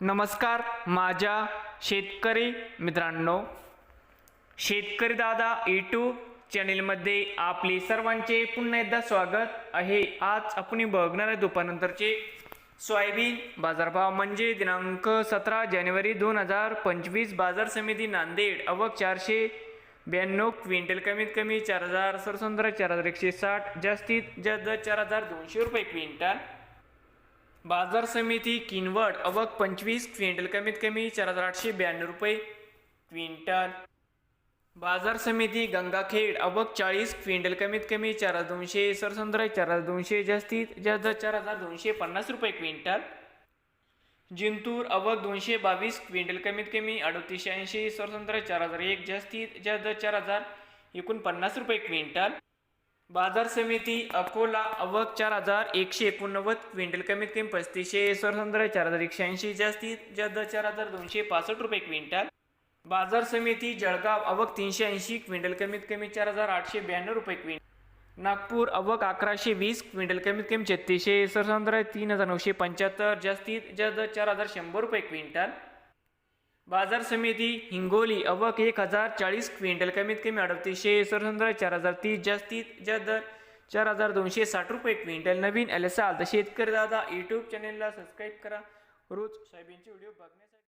नमस्कार माझ्या शेतकरी मित्रांनो. शेतकरी दादा यूट्यूब चॅनेलमध्ये आपले सर्वांचे पुन्हा एकदा स्वागत आहे. आज आपण बघणार आहे दुपारनंतरचे सोयाबीन बाजारभाव म्हणजे दिनांक सतरा जानेवारी दोन हजार पंचवीस. बाजार समिती नांदेड अवक चारशे ब्याण्णव क्विंटल कमीत कमी चार हजार सरसंद्र चार हजार एकशे साठ जास्तीत जास्त चार हजार दोनशे रुपये क्विंटल. बाजार समिती किनवट अवक पंचवीस क्विंटल कमीत कमी चार हजार आठशे ब्याण्णव रुपये क्विंटल. बाजार समिती गंगाखेड अवक चाळीस क्विंटल कमीत कमी चार हजार दोनशे सरसंद्र चार हजार दोनशे जास्तीत जास्त चार हजार दोनशे पन्नास रुपये क्विंटल. जिंतूर अवक दोनशे बावीस क्विंटल कमीत कमी अडतीसशे ऐंशी सरसंद्र चार हजार एक जास्तीत जास्त चार हजार एकोणपन्नास रुपये क्विंटल. बाजार समिती अकोला अवक चार हजार एकशे एकोणनव्वद क्विंटल कमीत कमी पस्तीसशे सरसंद्र चार हजार एकशे ऐंशी जास्तीत जास्त चार हजार दोनशे पासष्ट रुपये क्विंटल. बाजार समिती जळगाव अवक तीनशे ऐंशी क्विंटल कमीत कमी चार हजार आठशे ब्याण्णव रुपये क्विंटल. नागपूर अवक अकराशे वीस क्विंटल कमीत कमी छत्तीसशे सरसंद्र तीन हजार नऊशे पंच्याहत्तर जास्तीत जास्त चार हजार शंभर रुपये क्विंटल. बाजार समिती हिंगोली अवक एक हजार चाळीस क्विंटल. कमीत कमी अडतीसशे सरसंद्र चार हजार तीस जास्तीत जास्त चार हजार दोनशे साठ रुपये क्विंटल. नवीन एल एस आल. तर शेतकरी दादा यूट्यूब चॅनेलला सबस्क्राईब करा. रोज सोयाबीनचे व्हिडिओ बघण्यासाठी